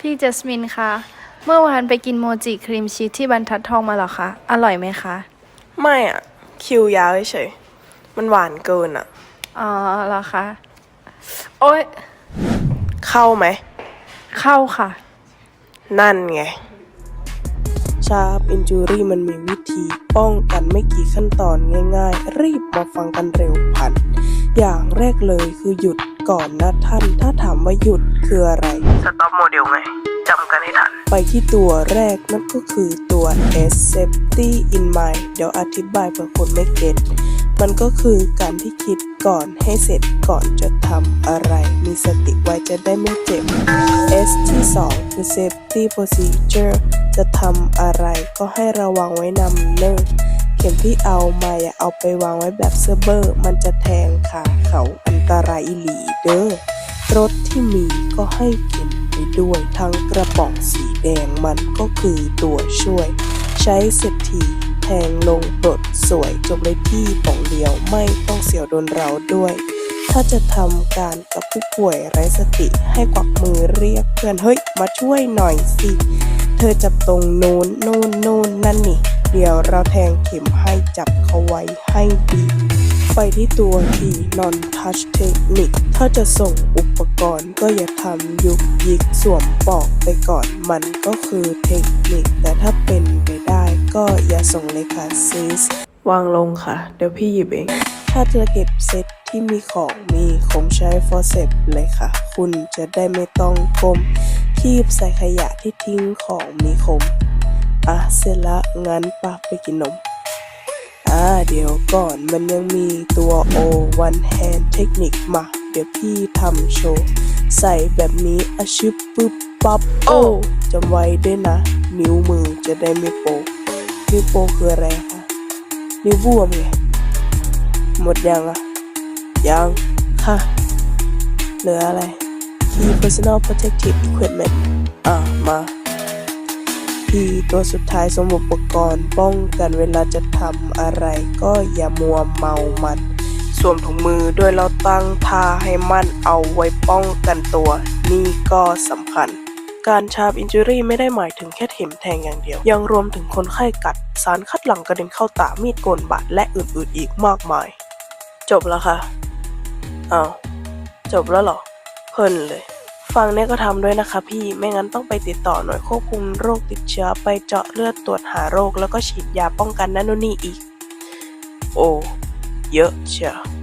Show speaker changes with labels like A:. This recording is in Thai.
A: พี่เจสมินคะ เมื่อวานไปกินโมจิครีมชีสที่บรรทัดทองมาเหรอคะ อร่อยไหมคะ
B: ไม่อะคิวยาวเฉยๆมันหวานเกินอะ
A: อ๋อเหรอคะ โอ๊ย
B: เข้าไหม
A: เข้าค่ะ
B: นั่นไง ชาร์ปอินจูรี่มันมีวิธีป้องกันไม่กี่ขั้นตอนง่ายๆ รีบมาฟังกันเร็วพัน อย่างแรกเลยคือหยุด ก่อนนะท่าน ถ้าถามว่าหยุดคืออะไรสต็อปโมเดลไงจำกันให้ทัน ไปที่ตัวแรกนั่นก็คือตัว S safety in mind เดี๋ยวอธิบายเผื่อคนไม่เก็ตมันก็คือการที่คิดก่อนให้เสร็จก่อนจะทำอะไร มีสติไว้จะได้ไม่เจ็บ S ที่ 2 คือ safety procedure จะทำอะไรก็ให้ระวังไว้นำเนิ่งเข็มที่เอามาอย่าเอาไปวางไว้แบบเซอร์เบอร์ มันจะแทงขาเขา อันตรายอีหลีเด้อรถที่มีก็ให้กินไปด้วยทั้งกระป๋องสีแดงมันก็คือตัวช่วย ใช้เสร็จทีแทงลงปลดสวยจบเลยที่ป่องเดียวไม่ต้องเสียวโดนเราด้วย ถ้าจะทำการกับผู้ป่วยไร้สติให้กวักมือเรียกเพื่อนเฮ้ยมาช่วยหน่อยสิ เธอจับตรงนู้นนู่นนู่นนั่นนี่ เดี๋ยวเราแทงเข็มให้จับเขาไว้ให้ดี ไปที่ตัวที่ non touch technique ถ้าจะส่งอุปกรณ์ก็อย่าทำยุกยิกสวมปอกไปก่อน มันก็คือเทคนิค แต่ถ้าเป็นไปได้ก็อย่าส่งเลยค่ะซิสวางลงค่ะ เดี๋ยวพี่หยิบเอง ถ้าจะเก็บเซตที่มีของมีคมใช้ฟอเซปเลยค่ะ คุณจะได้ไม่ต้องก้มคีบใส่ขยะที่ทิ้งของมีคม อะเสร็จละงั้นปะไปกินนม อ่าเดี๋ยวก่อนมันยังมีตัว O one hand เทคนิคมา เดี๋ยวพี่ทำโชว์ ใส่แบบนี้อาชึบปึ๊บปั๊บโอ้จำไว้ด้วยนะ นิ้วมือจะได้ไม่โปกนิ้วโปกคืออะไรคะนิ้วบวมไงหมดยังอะยังค่ะเหลืออะไร Key personal protective equipment อะมา พีตัวสุดท้ายสมอุปกรณ์ ป้องกันเวลาจะทำอะไร ก็อย่ามัวเมามันสวมถุงมือด้วยเราตั้งท่าให้มั่นเอาไว้ป้องกันตัว นี่ก็สำคัญ การชาบอินจูรี่ไม่ได้หมายถึงแค่เข็มแทงอย่างเดียว ยังรวมถึงคนไข้กัด สารคัดหลั่งกระเด็นเข้าตามีดโกนบาดและอื่นๆอีกมากมาย จบแล้วค่ะอ้าวจบแล้วเหรอ เพลินเลย ฟังเนี่ยก็ทำด้วยนะคะพี่ไม่งั้นต้องไปติดต่อหน่วยควบคุมโรคติดเชื้อไปเจาะเลือดตรวจหาโรค แล้วก็ฉีดยาป้องกันนั่นนู่นนี่อีก โอ้ เยอะเชียว